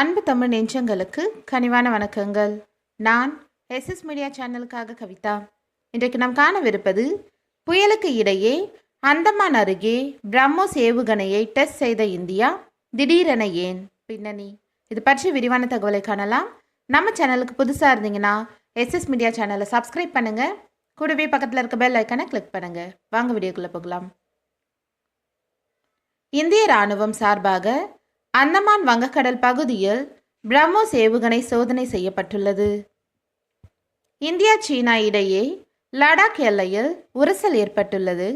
அன்பு தமிழ் நெஞ்சங்களுக்கு கனிவான வணக்கங்கள். நான் எஸ்எஸ் மீடியா சேனலுக்காக கவிதா. இன்றைக்கு நாம் காணவிருப்பது புயலுக்கு இடையே அந்தமான் அருகே பிரம்மோஸ் ஏவுகணையை டெஸ்ட் செய்த இந்தியா திடீரென ஏன் பின்னணி? இது பற்றி விரிவான தகவலை காணலாம். நம்ம சேனலுக்கு புதுசாக இருந்தீங்கன்னா எஸ்எஸ் மீடியா சேனலை சப்ஸ்கிரைப் பண்ணுங்கள் கூடவே பக்கத்தில் இருக்க பெல் ஐக்கனை கிளிக் பண்ணுங்கள் வாங்க வீடியோக்குள்ளே போகலாம். இந்திய ராணுவம் சார்பாக அந்தமான் வங்கக்கடல் பகுதியில் பிரம்மோஸ் ஏவுகணை சோதனை செய்யப்பட்டுள்ளது. இந்தியா சீனா இடையே லடாக் எல்லையில் உரசல் ஏற்பட்டுள்ளது.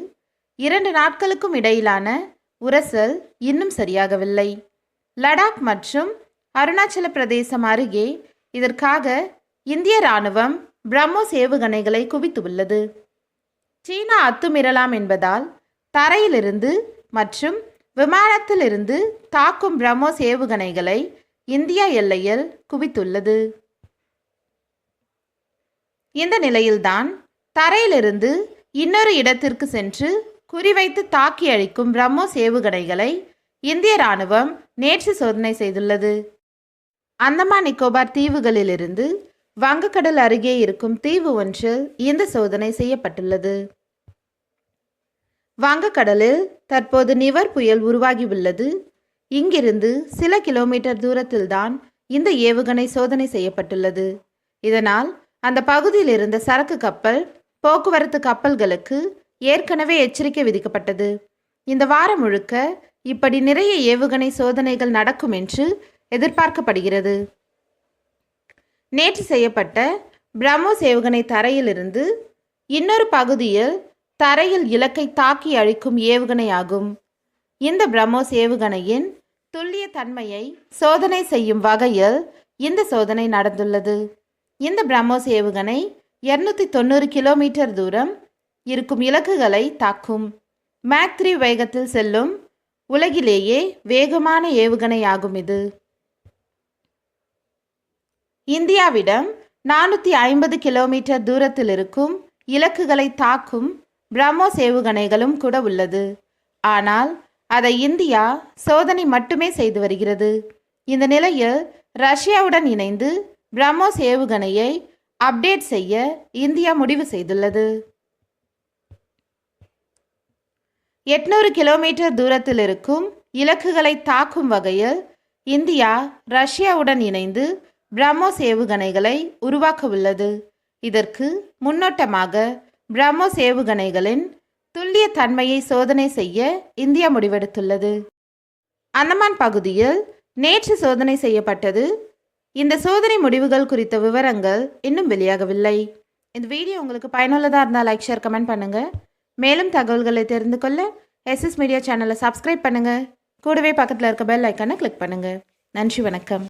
இரண்டு நாட்களுக்கும் இடையிலான உரசல் இன்னும் சரியாகவில்லை. லடாக் மற்றும் அருணாச்சல பிரதேசம் அருகே இதற்காக இந்திய ராணுவம் பிரம்மோஸ் ஏவுகணைகளை குவித்துள்ளது. சீனா அத்துமீறலாம் என்பதால் தரையிலிருந்து மற்றும் விமானத்திலிருந்து தாக்கும் பிரம்மோஸ் ஏவுகணைகளை இந்தியா எல்லையில் குவித்துள்ளது. இந்த நிலையில்தான் தரையிலிருந்து இன்னொரு இடத்திற்கு சென்று குறிவைத்து தாக்கி அழிக்கும் பிரம்மோஸ் ஏவுகணைகளை இந்திய ராணுவம் நேற்று சோதனை செய்துள்ளது. அந்தமான் நிக்கோபார் தீவுகளிலிருந்து வங்கக்கடல் அருகே இருக்கும் தீவு ஒன்றில் இந்த சோதனை செய்யப்பட்டுள்ளது. வங்கக்கடலில் தற்போது நிவர் புயல் உருவாகியுள்ளது. இங்கிருந்து சில கிலோமீட்டர் தூரத்தில்தான் இந்த ஏவுகணை சோதனை செய்யப்பட்டுள்ளது. இதனால் அந்த பகுதியில் இருந்த சரக்கு கப்பல் போக்குவரத்து கப்பல்களுக்கு ஏற்கனவே எச்சரிக்கை விதிக்கப்பட்டது. இந்த வாரம் முழுக்க இப்படி நிறைய ஏவுகணை சோதனைகள் நடக்கும் என்று எதிர்பார்க்கப்படுகிறது. நேற்று செய்யப்பட்ட பிரம்மோஸ் ஏவுகணை தரையிலிருந்து இன்னொரு பகுதியில் தரையில் இலக்கை தாக்கி அழிக்கும் ஏவுகணையாகும். இந்த பிரம்மோஸ் ஏவுகணையின் துல்லிய தன்மையை சோதனை செய்யும் வகையில் இந்த சோதனை நடந்துள்ளது. இந்த பிரம்மோஸ் ஏவுகணை இருநூத்தி தொண்ணூறு கிலோமீட்டர் தூரம் இருக்கும் இலக்குகளை தாக்கும். மேக் த்ரீ வேகத்தில் செல்லும் உலகிலேயே வேகமான ஏவுகணையாகும் இது. இந்தியாவிடம் நானூற்றி ஐம்பது கிலோமீட்டர் தூரத்தில் இருக்கும் இலக்குகளை தாக்கும் பிரம்மோ ஏவுகணைகளும் கூட உள்ளது. ஆனால் அதை இந்தியா சோதனை மட்டுமே செய்து வருகிறது. இந்த நிலையில் ரஷ்யாவுடன் இணைந்து பிரம்மோஸ் ஏவுகணையை அப்டேட் செய்ய இந்தியா முடிவு செய்துள்ளது. எட்நூறு கிலோமீட்டர் தூரத்தில் இருக்கும் இலக்குகளை தாக்கும் வகையில் இந்தியா ரஷ்யாவுடன் இணைந்து பிரம்மோஸ் ஏவுகணைகளை உருவாக்க உள்ளது இதற்கு முன்னோட்டமாக பிரம்மோஸ் ஏவுகணைகளின் துல்லிய தன்மையை சோதனை செய்ய இந்தியா முடிவெடுத்துள்ளது. அந்தமான் பகுதியில் நேற்று சோதனை செய்யப்பட்டது. இந்த சோதனை முடிவுகள் குறித்த விவரங்கள் இன்னும் வெளியாகவில்லை. இந்த வீடியோ உங்களுக்கு பயனுள்ளதாக இருந்தால் லைக் ஷேர் கமெண்ட் பண்ணுங்கள் மேலும் தகவல்களை தெரிந்து கொள்ள எஸ்எஸ் மீடியா சேனலை சப்ஸ்கிரைப் பண்ணுங்கள் கூடவே பக்கத்தில் இருக்க பெல் ஐக்கானை கிளிக் பண்ணுங்கள் நன்றி வணக்கம்.